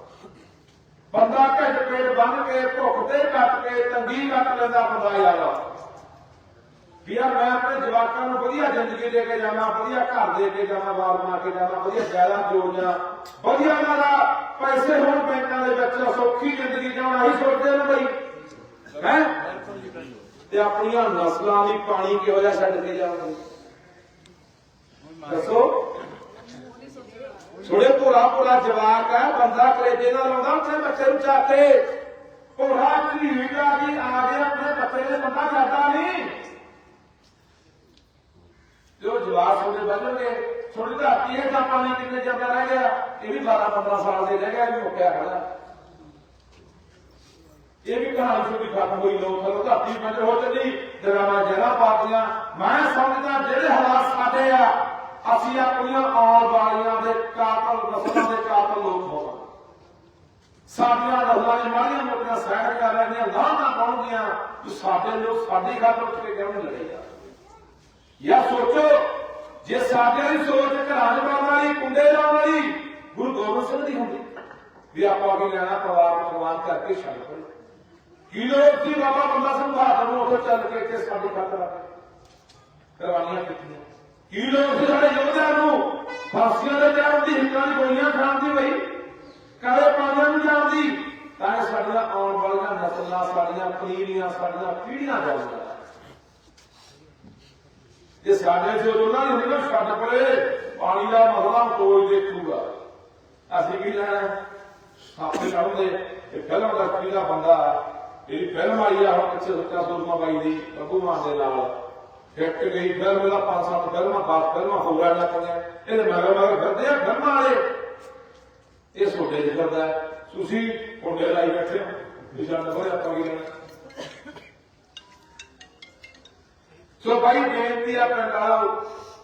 ਬੰਦਾ ਢਿੱਡ ਪੇਟ ਬੰਨ ਕੇ, ਭੁੱਖ ਤੇ ਕੱਟ ਕੇ, ਤੰਗੀ ਕੱਟ ਲੈਂਦਾ, ਬੰਦਾ ਯਾਰ ਵੀ ਯਾਰ ਮੈਂ ਆਪਣੇ ਜਵਾਕਾਂ ਨੂੰ ਵਧੀਆ ਜ਼ਿੰਦਗੀ ਦੇ ਕੇ ਜਾਵਾਂ, ਵਧੀਆ ਘਰ ਦੇ ਕੇ ਜਾਵਾਂ ਬਾਰ ਬਣਾ ਕੇ ਜਾਵਾਂ, ਵਧੀਆ ਜਾਇਦਾਦ ਜੋੜਨਾ ਵਧੀਆ ਉਹਨਾਂ ਦਾ ਪੈਸੇ ਹੋਣ ਬੈਂਕਾਂ ਦੇ ਵਿੱਚ, ਸੌਖੀ ਜ਼ਿੰਦਗੀ ਜਿਉਣਾ ਹੀ ਸੋਚਦੇ ਨੇ ਬਈ। ਹੈ? ਤੇ ਆਪਣੀਆਂ ਨਸਲਾਂ ਲਈ ਪਾਣੀ ਕਿਹੋ ਜਿਹਾ ਛੱਡ ਕੇ ਜਾਵਾਂਗੇ? ਦੱਸੋ? ਥੋੜੇ ਭੋਰਾ ਭੋਰਾ ਜਵਾਕ ਹੈ, ਬੰਦਾ ਕਲੇਜੇ ਨਾਲ ਲਾਉਂਦਾ ਉੱਥੇ ਬੱਚੇ ਨੂੰ ਚੱਕ ਕੇ। ਭੋਰਾ ਘੀੜਾ ਦੀ ਆ ਗਿਆ, ਆਪਣੇ ਬੱਚੇ ਦੇ ਬੰਦਾ ਜਾਂਦਾ ਨਹੀਂ। ਜੋ ਜਵਾਕ ਤੁਹਾਡੇ ਥੋੜੀ ਧਰਤੀ ਹੈ ਤਾਂ ਪਾਣੀ ਕਿੰਨੇ ਜਾਂਦਾ ਰਹਿ ਗਿਆ। ਇਹ ਵੀ 12 15 ਸਾਲ ਦੇ ਰਹਿ ਗਿਆ, ਇਹ ਵੀ ਮੁੱਕਿਆ ਖੜਾ ਇਹ ਵੀ ਕਹਾਣੀ ਛੋਟੀ ਖਤਮ ਹੋਈ, ਲੋਕ ਸਰ ਧਰਤੀ ਬੰਦਰ ਹੋ ਚੱਲੀ ਡਰਾਮਾ ਜਰਾ ਪਾਤੀਆਂ ਮੈਂ ਸਮਝਦਾ ਜਿਹੜੇ ਹਾਲਾਤ ਸਾਡੇ ਆ, ਅਸੀਂ ਆਪਣੀਆਂ ਆਉਣ ਵਾਲੀਆਂ ਦੇ ਕਾਤਲ ਨਸਲਾਂ ਦੇ ਕਾਤਲ ਲੋਕ ਹੋਵਾਂਗੇ। ਸਾਡੀਆਂ ਨਸਲਾਂ ਦੀ ਮਾੜੀਆਂ ਮੋਟੀਆਂ ਸਹਿਣ ਕਰ ਰਹੀਆਂ ਨਾ ਨਾ ਪਾਉਣਗੀਆਂ ਸਾਡੇ ਲੋਕ ਸਾਡੀ ਗੱਲ ਉੱਠ ਕੇ ਕਿਉਂ ਲੜੇਗਾ ਯਾ ਸੋਚੋ ਜੇ ਸਾਡਿਆਂ ਦੀ ਸੋਚ ਘਰਾਂ ਚ ਬਣਾਉਣ ਵਾਲੀ, ਕੁੰਡੇ ਲਾਉਣ ਵਾਲੀ, ਗੁਰੂ ਗੋਬਿੰਦ ਸਿੰਘ ਦੀ ਹੁੰਦੀ। ਵੀ ਆਪਾਂ ਕੀ ਲੈਣਾ ਪਰਿਵਾਰ ਨੂੰ ਕੁਰਬਾਨ ਕਰਕੇ ਛੱਡ ਪਏ ਕੀ ਲੋਕ ਸੀ ਬਾਬਾ ਬੰਦਾ ਸਿੰਘ ਬਹਾਦਰ ਨੂੰ ਉੱਥੇ ਚੱਲ ਕੇ ਇੱਥੇ ਸਾਡੀ ਖਾਤਰ ਆ ਕਰਵਾਨੀਆਂ ਕੀਤੀਆਂ। ਕੀ ਲੋਕ ਸੀ ਸਾਡੇ ਯੋਧਿਆਂ ਨੂੰ? ਫਾਂਸੀਆਂ ਦੇ ਜਾਣ ਦੀ ਹਿੱਕਾਂ ਦੀ ਗੋਲੀਆਂ ਖਾਣ ਦੀ ਬਈ। ਕਾਲੇ ਪਾਣੀਆਂ ਨੂੰ ਜਾਣ ਦੀ। ਤਾਂ ਇਹ ਸਾਡੀਆਂ ਆਉਣ ਵਾਲੀਆਂ ਨਸਲਾਂ, ਸਾਡੀਆਂ ਪਨੀਰੀਆਂ ਸਾਡੀਆਂ ਪੀੜ੍ਹੀਆਂ ਜਾਣਗੀਆਂ ਜੇ ਸਾਡੇ ਚ ਉਹਨਾਂ ਦੀ ਨਾ ਛੱਡ ਪਰੇ ਪਾਣੀ ਦਾ ਮਸਲਾ ਕੋਈ ਦੇਖੂਗਾ। ਅਸੀਂ ਕੀ ਲੈਣਾ? ਆਪਣੇ ਚਾਹੁੰਦੇ ਇਹ ਫਿਲਮ ਇੰਡਸਟਰੀ ਦਾ ਬੰਦਾ ਜਿਹੜੀ ਫਿਲਮ ਆਈ ਆ ਹੁਣ ਪਿੱਛੇ ਸੱਚਾ ਸੂਰਮਾ ਬਾਈ ਦੀ ਬੱਬੂ ਮਾਨ ਦੇ ਨਾਲ। ਹਿੱਟ ਗਈ ਫਿਲਮ ਦਾ ਪੰਜ ਸੱਤ ਫਿਲਮਾਂ, ਦਸ ਫਿਲਮਾਂ ਹੋ ਗਈਆਂ ਨਾ ਕਹਿੰਦੇ ਇਹਦੇ ਮਗਰ ਮਗਰ ਫਿਰਦੇ ਆ ਫਿਲਮਾਂ ਵਾਲੇ। ਇਹ ਤੁਹਾਡੇ ਚ ਫਿਰਦਾ ਤੁਸੀਂ ਮੁੰਡੇ ਲਾਈ ਬੈਠੇ ਹੋ। ਤੁਸੀਂ ਜਾਣਦੇ ਆਪਾਂ ਕੀ ਲੈਣਾ ਸੋ ਭਾਈ ਬੇਨਤੀ ਆ ਪਿੰਡ ਵਾਲੋ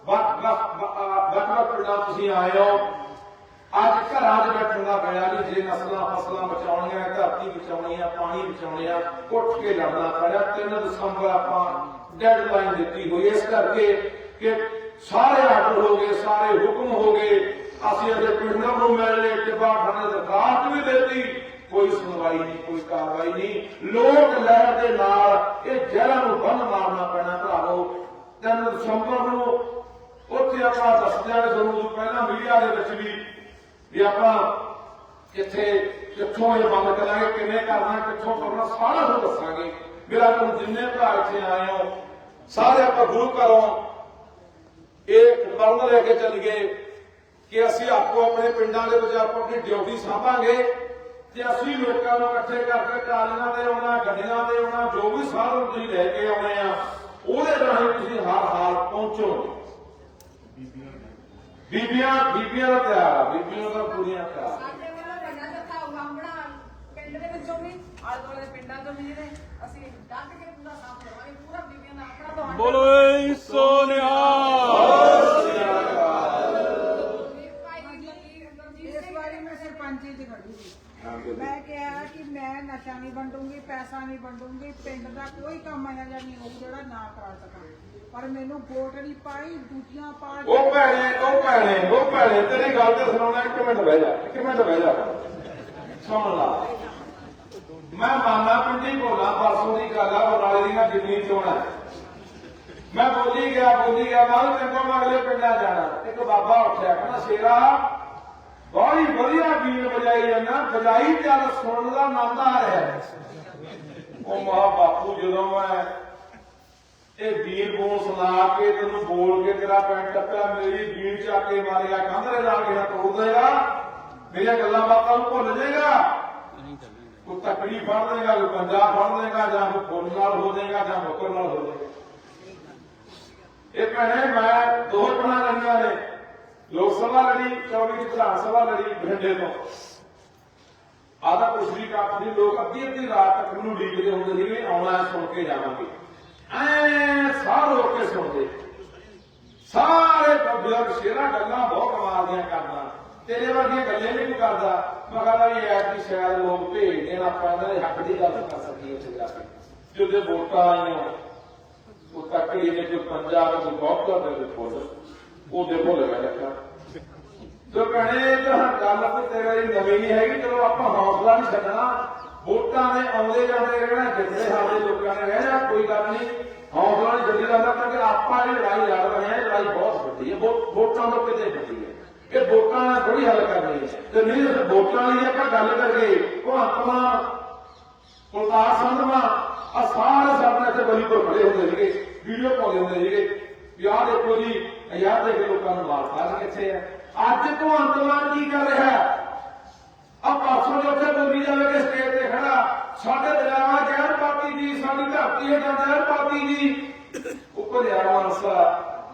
ਵੱਖ ਵੱਖ ਪਿੰਡਾਂ ਤੁਸੀਂ ਆਏ ਹੋ। ਅੱਜ ਘਰਾਂ 'ਚ ਬੈਠਣ ਦਾ ਪਿਆ ਨਹੀਂ ਜੇ ਨਸਲਾਂ ਫਸਲਾਂ ਬਚਾਉਣੀਆਂ, ਧਰਤੀ ਬਚਾਉਣੀ ਆ, ਪਾਣੀ ਬਚਾਉਣੇ ਆ, ਉੱਠ ਕੇ ਲੜਨਾ ਪੈਣਾ। 3 ਦਸੰਬਰ ਆਪਾਂ ਡੈਡਲਾਈਨ ਦਿੱਤੀ ਹੋਈ ਇਸ ਕਰਕੇ ਕਿ ਸਾਰੇ ਆਰਡਰ ਹੋ ਗਏ, ਸਾਰੇ ਹੁਕਮ ਹੋ ਗਏ। ਅਸੀਂ ਅਜੇ ਪਿੰਡਾਂ ਨੂੰ ਮਿਲਣੇ ਟਿਪਾ ਖਾਣੇ ਦਰਖਾਸਤ ਵੀ ਦਿੱਤੀ। ਕੋਈ ਸੁਣਵਾਈ ਨਹੀਂ ਕੋਈ ਕਾਰਵਾਈ ਨਹੀਂ ਲੋਕ ਲਹਿਰ ਦੇ ਨਾਲ ਇਹ ਜ਼ਹਿਰਾਂ ਨੂੰ ਬੰਨ ਮਾਰਨਾ ਪੈਣਾ ਭਰਾਵੋ 3 ਦਸੰਬਰ ਨੂੰ ਉੱਥੇ ਆਪਾਂ ਦੱਸਦੇ ਆ ਤੁਹਾਨੂੰ ਪਹਿਲਾਂ ਮੀਡੀਆ ਦੇ ਵਿੱਚ ਵੀ ਵੀ ਆਪਾਂ ਕਿੱਥੇ ਕਿੱਥੋਂ ਇਹ ਬੰਦ ਕਰਾਂਗੇ ਕਿਵੇਂ ਕਰਨਾ ਕਿੱਥੋਂ ਕਰਨਾ ਸਾਰਾ ਕੁਝ ਦੱਸਾਂਗੇ ਮੇਰਾ ਤੁਹਾਨੂੰ ਜਿੰਨੇ ਭਰਾ ਇੱਥੇ ਆਏ ਹੋ ਸਾਰੇ ਆਪਾਂ ਗੁਰੂ ਘਰੋਂ ਇਹ ਕਲਮ ਲੈ ਕੇ ਚੱਲ ਗਏ ਕਿ ਅਸੀਂ ਆਪੋ ਆਪਣੇ ਪਿੰਡਾਂ ਦੇ ਵਿੱਚ ਆਪੋ ਆਪਣੀ ਡਿਊਟੀ ਸਾਂਭਾਂਗੇ ਤੇ ਅਸੀਂ ਲੋਕਾਂ ਨੂੰ ਇਕੱਠੇ ਕਰਕੇ ਟਰਾਲੀਆਂ ਤੇ ਆਉਣਾ ਗੱਡੀਆਂ ਤੇ ਆਉਣਾ ਜੋ ਵੀ ਸਾਧਨ ਤੁਸੀਂ ਲੈ ਕੇ ਆਉਣੇ ਆ ਉਹਦੇ ਰਾਹੀਂ ਤੁਸੀਂ ਹਰ ਹਾਲ ਪਹੁੰਚੋ ਬੀਬੀਆਂ ਬੀਬੀਆਂ ਦਾ ਤਿਆਰ ਆ ਬੀਬੀਆਂ ਦਾ ਪੂਰੀਆਂ ਤਿਆਰ ਸਾਡੇ ਵੱਲੋਂ ਵੱਡਾ ਜੱਥਾ ਉਗਾਮਣਾ ਪਿੰਡ ਦੇ ਵਿੱਚੋਂ ਵੀ ਆਲੇ ਦੁਆਲੇ ਦੇ ਪਿੰਡਾਂ ਤੋਂ ਵੀ ਜਿਹੜੇ ਅਸੀਂ ਡੱਟ ਕੇ ਪੂਰਾ ਸਾਥ ਦੇਵਾਂਗੇ ਪੂਰਾ ਬੀਬੀਆਂ ਦਾ ਆਪਣਾ ਤੁਹਾਡਾ ਬੋਲੋ ਏ ਇਸ ਵਾਰੀ ਮੈਂ ਸਰਪੰਚੀ ਚ ਖੜੀ ਸੀ ਮੈਂ ਕਿਹਾ ਕਿ ਮੈਂ ਨਸ਼ਾ ਨਹੀਂ ਵੰਡੂੰਗੀ ਪੈਸਾ ਨਹੀਂ ਵੰਡੂੰਗੀ ਪਿੰਡ ਦਾ ਕੋਈ ਕੰਮ ਇਹੋ ਜਿਹਾ ਨਹੀਂ ਹੋਊ ਜਿਹੜਾ ਨਾ ਕਰਾ ਸਕਾਂ। ਪਰ ਮੈਨੂੰ ਵੋਟ ਨਹੀਂ ਪਾਈ, ਦੂਜੀਆਂ ਪਾਰਟੀਆਂ ਉਹ ਭੈਣੇ ਉਹ ਭੈਣੇ ਉਹ ਭੈਣੇ, ਤੇਰੀ ਗੱਲ ਤੇ ਸੁਣਾਉਣਾ, ਇੱਕ ਮਿੰਟ ਬਹਿ ਜਾ, ਇੱਕ ਮਿੰਟ ਬਹਿ ਜਾ। ਸੁਣ ਲਾ। ਮੈਂ ਮਾਨਾ ਪਿੰਡੀ ਭੋਲਾ, ਪਰਸੋਂ ਦੀ ਗੱਲ ਆ, ਬਰਨਾਲੇ ਦੀਆਂ ਜਿੰਨੀ ਚੋਣਾਂ ਮੈਂ ਬੋਲੀ ਗਿਆ ਬੋਲੀ ਗਿਆ, ਮੈਂ ਕਿਹਾ ਚੰਗਾ ਮੈਂ ਅਗਲੇ ਪਿੰਡਾਂ ਜਾਣਾ। ਇੱਕ ਬਾਬਾ ਉੱਠਿਆ, ਕਹਿੰਦਾ, ਸ਼ੇਰਾ ਬੜੀ ਵਧੀਆ ਬੀਨ ਵਜਾਈ ਜਾਂਦਾ, ਵਜਾਈ ਚੱਲ ਸੁਣਨ ਦਾ ਆਨੰਦ ਆ ਰਿਹਾ ਉਹ ਮਹਾ ਬਾਪੂ ਜਦੋਂ ਮੈਂ ਇਹ ਵੀਰ ਬੋਲ ਸੁਣਾ ਕੇ ਤੈਨੂੰ ਬੋਲ ਕੇ ਤੇਰਾ ਪੈਂਟ ਟੱਪਿਆ, ਮੇਰੀ ਵੀਰ ਚੱਕ ਕੇ ਮਾਰੇਗਾ, ਕੰਧਰੇ ਲਾ ਕੇ ਤੋੜ ਦੇਗਾ, ਮੇਰੀਆਂ ਗੱਲਾਂ ਬਾਤਾਂ ਨੂੰ ਭੁੱਲ ਜਾਏਗਾ। ਕੋਈ ਤਕੜੀ ਫੜ ਦੇਗਾ, ਕੋਈ ਪੰਜਾ ਫੜ ਦੇਗਾ, ਜਾਂ ਕੋਈ ਫੁੱਲ ਨਾਲ ਹੋ ਜਾਏਗਾ, ਜਾਂ ਮੁਕਰ ਨਾਲ ਹੋ ਜਾਏਗਾ। ਇਹ ਭੈਣੇ, ਮੈਂ ਦੋ ਬਣਾ ਲੜੀਆਂ ਨੇ। ਲੋਕ ਸਭਾ ਲੜੀ ਚੌਵੀ ਦੀ ਵਿਧਾਨ ਸਭਾ ਲੜੀ, ਬਠਿੰਡੇ ਤੋਂ। ਆਦਾ ਪਿਛਲੀ ਕਾਪ ਲੋਕ ਅੱਧੀ ਅੱਧੀ ਰਾਤ ਤੱਕ ਮੈਨੂੰ ਉਡੀਕਦੇ ਹੁੰਦੇ ਸੀ ਵੀ ਆਉਣਾ ਸੁਣ ਕੇ ਜਾਵਾਂਗੇ। ਐ ਸਾਰੇ ਹੋ ਕੇ ਸੁਣਦੇ। ਸਾਰੇ ਬਜ਼ੁਰਗ ਸ਼ੇਰਾ ਗੱਲਾਂ ਬਹੁਤ ਕਮਾਲ ਦੀਆਂ ਕਰਦਾ। ਤੇਰੇ ਵਰਗੀਆਂ ਗੱਲਾਂ ਨਹੀਂ ਕਰਦਾ। ਮੈਂ ਕਹਿੰਦਾ ਵੀ ਐਤ ਦੀ ਸ਼ਾਇਦ ਲੋਕ ਭੇਜ ਦੇਣ ਆਪਾਂ ਇਹਨਾਂ ਦੇ ਹੱਕ ਦੀ ਗੱਲ ਕਰ ਸਕੀਏ ਉੱਥੇ ਜਾ ਕੇ। ਜਦੋਂ ਵੋਟਾਂ ਆਈਆਂ ਉਹ ਤੱਕੜੀ ਦੇ ਜੋ ਪੰਜਾਬ ਦੇ ਬਹੁਤ ਦਾ ਦੇ ਉਹਦੇ ਭੁੱਲ ਗਿਆ। ਲੱਗਾ ਜੋ ਕਹਣੇ ਤਾਂ ਗੱਲ ਤੇ ਤੇਰੇ ਲਈ ਨਵੀਂ ਨਹੀਂ ਹੈਗੀ, ਚਲੋ ਆਪਾਂ ਹੌਸਲਾ ਨਹੀਂ ਛੱਡਣਾ। ਵੋਟਾਂ ਨੇ ਆਉਂਦੇ ਜਾਂਦੇ ਰਹਿਣਾ, ਜਿੱਥੇ ਸਾਡੇ ਲੋਕਾਂ ਨੇ ਰਹਿਣਾ, ਕੋਈ ਗੱਲ ਨਹੀਂ। ਹੌਸਲਾ ਨਹੀਂ ਛੱਡੀ ਜਾਂਦਾ, ਕਿਉਂਕਿ ਆਪਾਂ ਇਹ ਲੜਾਈ ਲੜ ਰਹੇ ਹਾਂ ਲੜਾਈ ਬਹੁਤ ਵੱਡੀ ਹੈ। ਵੋਟਾਂ ਤੋਂ ਕਿਤੇ ਵੱਡੀ ਹੈ। ਇਹ ਵੋਟਾਂ ਨਾਲ ਥੋੜੀ ਹੱਲ ਕਰਨੀ ਹੈ। ਤੇ ਨਹੀਂ ਵੋਟਾਂ ਲਈ ਆਪਾਂ ਗੱਲ ਕਰੀਏ। ਉਹ ਆਪਣਾ ਕੁਲਤਾਰ ਸੰਧਵਾ ਆ ਸਾਰੇ ਸਾਡੇ ਇੱਥੇ ਬਲੀ ਪਰ ਖੜੇ ਹੁੰਦੇ ਸੀਗੇ, ਵੀਡੀਓ ਪਾਉਂਦੇ ਹੁੰਦੇ ਸੀਗੇ। ਵੀ ਆਹ ਦੇਖੋ ਜੀ ਯਾਰ ਦੇਖ ਲੋਕਾਂ ਨੂੰ ਮਾਰ ਖਾ ਕਿੱਥੇ ਆ। ਅੱਜ ਤੋਂ ਅੰਤਮਾਨ ਕੀ ਕਰ ਰਿਹਾ ਆ ਪਰਸੋਂ ਦੇ ਉੱਥੇ ਬੋਲੀ ਜਾਵੇ ਸਟੇਜ ਤੇ ਖੜਾ। ਸਾਡੇ ਦਰਿਆਵਾ ਜ਼ਹਿਰ ਪਾਤੀ ਜੀ, ਸਾਡੀ ਧਰਤੀ ਹੇਠਾਂ ਜ਼ਹਿਰ ਪਾਤੀ ਜੀ। ਉੱਪਰ ਯਾਰ ਮਾਨਸਾ,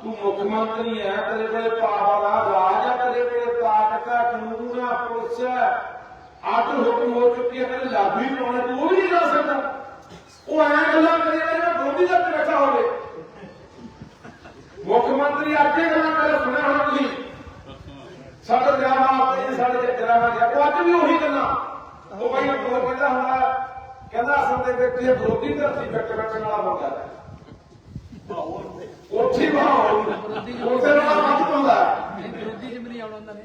ਤੂੰ ਮੁੱਖ ਮੰਤਰੀ ਹੈ ਤੇਰੇ ਕੋਲੇ ਪਾਵਰ ਆ ਰਾਜ ਆ, ਤੇਰੇ ਕੋਲੇ ਤਾਕਤ ਹੈ ਕਾਨੂੰਨ ਆ, ਪੁਲਿਸ ਆ। ਅੱਜ ਹੁਕਮ ਹੋ ਚੁੱਕੀ ਹੈ ਕਿ ਲਾਭੀ ਪਾਉਣੇ ਤੂੰ ਉਹ ਵੀ ਨਹੀਂ ਜਾ ਸਕਦਾ। ਉਹ ਐਂ ਗੱਲਾਂ ਕਰੀ ਜਾਂਦਾ ਗੋਦੀ ਦਾ ਤੇ ਬੈਠਾ ਹੋਵੇ। ਮੁੱਖ ਮੰਤਰੀ ਅੱਜ ਗੱਲਾਂ ਕਰ ਸੁਣਿਆ ਹੋਣਾ ਤੁਸੀਂ। ਸਾਡੇ ਦਰਿਆਵਾ ਆਪਣੇ ਸਾਡੇ ਜੇ ਗਿਆ ਉਹ ਅੱਜ ਵੀ ਉਹੀ ਗੱਲਾਂ। ਉਹ ਬਾਈ ਉਹ ਕਹਿੰਦਾ ਹੁੰਦਾ, ਕਹਿੰਦਾ ਅਸਲ ਦੇ ਵਿੱਚ ਇਹ ਵਿਰੋਧੀ ਧਰਤੀ ਫਿੱਟ ਬੈਠਣ ਵਾਲਾ ਬੰਦਾ ਉੱਥੇ ਬਾਹਰ ਉੱਥੇ ਨਾਲ ਮੱਤ ਪਾਉਂਦਾ ਵਿਰੋਧੀ ਚ ਨਹੀਂ ਆਉਣਾ ਉਹਨਾਂ ਨੇ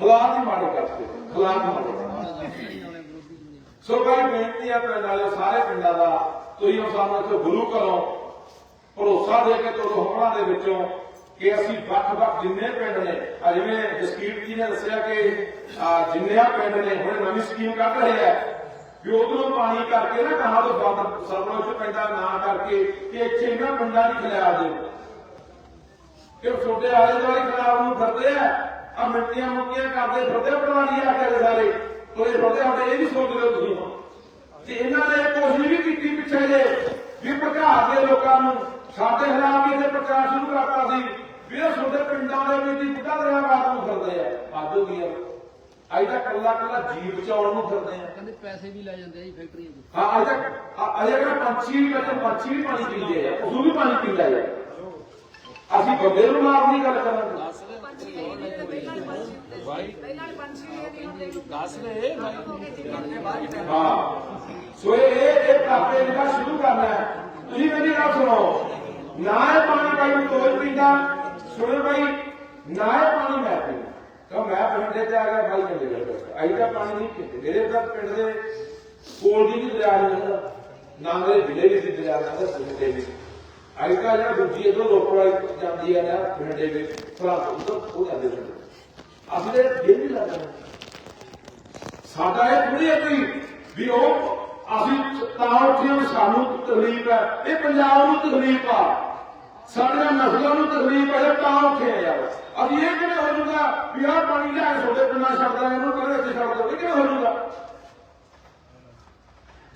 ਹਾਲਾਤ ਹੀ ਮਾੜੇ ਕਰਦੇ ਹਾਲਾਤ ਮਾੜੇ ਸੋ ਭਾਈ ਬੇਨਤੀ ਆ ਪਿੰਡ ਵਾਲੇ ਸਾਰੇ ਪਿੰਡਾਂ ਦਾ ਤੁਸੀਂ ਉਸ ਸਾਨੂੰ ਇੱਥੇ ਗੁਰੂ ਕਰੋ ਭਰੋਸਾ ਦੇ ਕੇ ਤੁਹਾਨੂੰ ਹੋਰਾਂ ਦੇ ਵਿੱਚੋਂ ਕਿ ਅਸੀਂ ਵੱਖ-ਵੱਖ ਜਿੰਨੇ ਪਿੰਡ ਨੇ, ਆ ਜਿਵੇਂ ਜਸਕੀਰ ਜੀ ਨੇ ਦੱਸਿਆ ਕਿ ਜਿੰਨੇ ਆ ਪਿੰਡ ਨੇ, ਹੁਣ ਨਵੀਂ ਸਕੀਮ ਕੱਢ ਰਹੇ ਆ, ਵੀ ਉਧਰੋਂ ਪਾਣੀ ਕਰਕੇ ਨਾ ਕਹਾਂ ਤੋਂ ਬੰਦ ਸਰਪੰਚ ਪੈਂਦਾ ਨਾ ਕਰਕੇ ਕਿ ਇੱਥੇ ਇਹਨਾਂ ਪਿੰਡਾਂ ਦੀ ਖਿਲਾਫ ਦੇ। ਕਿ ਤੁਹਾਡੇ ਆਲੇ ਦੁਆਲੇ ਖਰਾਬ ਨੂੰ ਫਿਰਦੇ ਆ? ਆ ਮਿੱਟੀਆਂ ਮੁੱਕੀਆਂ ਕਰਦੇ ਫਿਰਦੇ ਆ ਆ ਕੇ ਸਾਰੇ। ਤੋਏ ਫਿਰਦੇ ਸਾਡੇ ਇਹ ਵੀ ਸੋਚਦੇ ਹੋ ਤੁਸੀਂ। ਤੇ ਇਹਨਾਂ ਨੇ ਕੋਸ਼ਿਸ਼ ਵੀ ਕੀਤੀ ਪਿੱਛੇ ਜੇ, ਵੀ ਭੜਕਾ ਦੇ ਲੋਕਾਂ ਨੂੰ। ਸਾਡੇ ਖਿਲਾਫ ਵੀ ਇਹਦੇ ਪ੍ਰਚਾਰ ਸ਼ੁਰੂ ਕਰਤਾ ਸੀ ਵੀ ਇਹ ਤੁਹਾਡੇ ਪਿੰਡਾਂ ਦੇ ਵਿੱਚ ਹੀ ਬੁੱਢਾ ਦਰਿਆ ਬਾਤ ਨੂੰ ਫਿਰਦੇ ਆ। ਹੱਦ ਹੋ ਗਈ ਆ? ਅੱਜ ਤਾਂ ਕੱਲਾ ਕੱਲਾ ਜੀਵ ਬਚਾਉਣ ਨੂੰ ਫਿਰਦੇ ਆ। ਕਹਿੰਦੇ ਪੈਸੇ ਵੀ ਲੈ ਜਾਂਦੇ ਆ ਜੀ ਫੈਕਟਰੀਆਂ 'ਚ ਹਾਂ ਅੱਜ ਤੱਕ ਅਜੇ ਅਗਰ ਪੰਛੀ ਵੀ ਕਹਿੰਦੇ ਪੰਛੀ ਵੀ ਪਾਣੀ ਪੀਂਦੇ ਆ ਪਸ਼ੂ ਵੀ ਪਾਣੀ ਪੀਂਦਾ ਹੈ ਅਸੀਂ ਬੰਦੇ ਨੂੰ ਮਾਰਨ ਦੀ ਗੱਲ ਕਰਾਂਗੇ ਤੇ ਹਾਂ ਸੋ। ਇਹ ਇਹ ਕਾਪੇ ਜਿਹੜਾ ਸ਼ੁਰੂ ਕਰਨਾ ਹੈ ਤੁਸੀਂ ਮੇਰੀ ਗੱਲ ਸੁਣੋ। ਨਾ ਇਹ ਪਾਣੀ ਭਾਈ ਨੂੰ ਪੀਂਦਾ। ਸੁਣੋ ਭਾਈ ਨਾ ਇਹ ਪਾਣੀ ਮੈਂ ਪੀਂਦਾ। ਤਾਂ ਮੈਂ ਪਿੰਡੇ ਤੇ ਆ ਗਿਆ ਭਾਈ ਚਲੇ ਗਿਆ ਅਈ ਤਾਂ ਪਾਣੀ ਨਹੀਂ ਪੀਂਦੇ। ਮੇਰੇ ਤਾਂ ਪਿੰਡ ਦੇ ਕੋਲ ਦੀ ਵੀ ਦਰਿਆ ਨਹੀਂ ਨਾ ਮੇਰੇ ਜ਼ਿਲ੍ਹੇ ਵਿੱਚ ਵੀ ਦਰਿਆ ਨਹੀਂ ਹੁੰਦਾ ਪਿੰਡੇ ਵਿੱਚ ਅਈ ਤਾਂ ਜਿਹੜਾ ਦੂਜੀ ਇਧਰੋਂ ਲੋਕ ਵਾਲੀ ਜਾਂਦੀ ਹੈ ਨਾ, ਪਿੰਡੇ ਵਿੱਚ ਫਰਾਂ ਉਧਰ ਉਹ ਜਾਂਦੇ ਨੇ। ਅਸੀਂ ਦੇ ਦਿਲ ਨਹੀਂ ਲੱਗਦਾ ਸਾਡਾ ਇਹ ਥੋੜੀ ਹੈ ਕੋਈ ਵੀ ਉਹ ਅਸੀਂ ਤਾਂ ਉੱਥੇ ਵੀ ਸਾਨੂੰ ਤਕਲੀਫ ਹੈ। ਇਹ ਪੰਜਾਬ ਨੂੰ ਤਕਲੀਫ ਆ। ਸਾਡੀਆਂ ਨਸਲਾਂ ਨੂੰ ਤਕਲੀਫ ਹੈ ਤਾਂ ਉੱਥੇ ਯਾਰ। ਅਸੀਂ ਇਹ ਕਿਵੇਂ ਹੋ ਜੂਗਾ ਵੀ ਆਹ ਪਾਣੀ ਲਿਆ ਕੇ ਤੁਹਾਡੇ ਪਿੰਡਾਂ ਛੱਡਦਾ, ਇਹਨੂੰ ਕਿਹੜੇ ਇੱਥੇ ਛੱਡ ਦੋ ਕਿਵੇਂ ਹੋ ਜੂਗਾ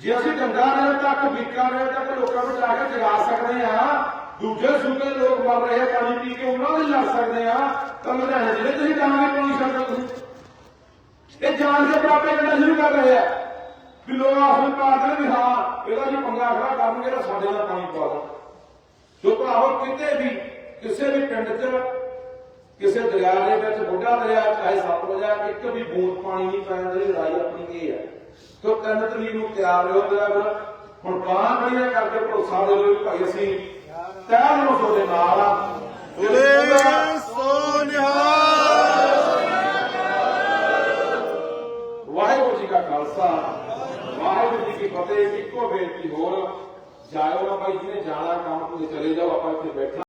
ਜੇ ਅਸੀਂ ਗੰਗਾ ਨਹਿਰ ਤੱਕ ਬੀਕਾਨੇਰ ਤੱਕ ਲੋਕਾਂ ਨੂੰ ਜਾ ਕੇ ਜਗਾ ਸਕਦੇ ਆ ਦੂਜੇ ਸੂਬੇ ਦੇ ਲੋਕ ਮਰ ਰਹੇ ਪਾਣੀ ਪੀ ਕੇ ਉਹਨਾਂ ਦੇ ਲੜ ਸਕਦੇ ਆ ਤਾਂ ਲੁਧਿਆਣੇ ਜਿਹੜੇ ਤੁਸੀਂ ਜਾਣਗੇ ਪਾਣੀ ਛੱਡ ਦੋ ਤੁਸੀਂ ਇਹ ਜਾਣ ਕੇ ਪ੍ਰਾਪੇ ਕਰਨਾ ਸ਼ੁਰੂ ਕਰ ਰਹੇ ਆ। ਵੀ ਲੋਕ ਪਾੜਦੇ ਨੇ ਵੀ ਹਾਂ ਇਹਦਾ ਜੀ ਪੰਗਾ ਖੜਾ ਕਰਨਗੇ ਤਾਂ ਸਾਡੇ ਨਾਲ ਪਾਣੀ ਪਾ ਦੋ ਸੋ ਭਰਾਵੋ ਕਿਤੇ ਵੀ ਕਿਸੇ ਵੀ ਪਿੰਡ 'ਚ ਕਿਸੇ ਦਰਿਆ ਦੇ ਵਿੱਚ ਬੁੱਢਾ ਦਰਿਆ ਚਾਹੇ ਸਤਲੁਜ ਆ ਇੱਕ ਵੀ ਬੂੰਦ ਪਾਣੀ ਨਹੀਂ ਪੈਣ ਦੀ ਲੜਾਈ ਆਪਣੀ ਇਹ ਹੈ। ਸੋ ਤਿੰਨ ਤਰੀਕ ਨੂੰ ਤਿਆਰ ਰਹੋ ਡਰਾਈਵਰ ਹੁਣ ਬਾਹਾਂ ਬੜੀਆਂ ਕਰਕੇ ਭਰੋਸਾ ਦੇ ਲਓ ਵੀ ਭਾਈ ਅਸੀਂ ਤੈਅ ਨੂੰ ਤੁਹਾਡੇ ਨਾਲ ਆ। ਬੋਲੇ ਵਾਹਿਗੁਰੂ ਜੀ ਕਾ ਖਾਲਸਾ। ਵਾਹਿਗੁਰੂ ਜੀ ਕੀ ਫਤਿਹ, ਇੱਕੋ ਬੇਨਤੀ ਹੋਰ, ਜਾਇਓ ਨਾ ਭਾਈ, ਜਿਹਨੇ ਜਾਣਾ ਕੰਮ ਤੁਸੀਂ ਚਲੇ ਜਾਓ, ਆਪਾਂ ਇੱਥੇ ਬੈਠਣਾ।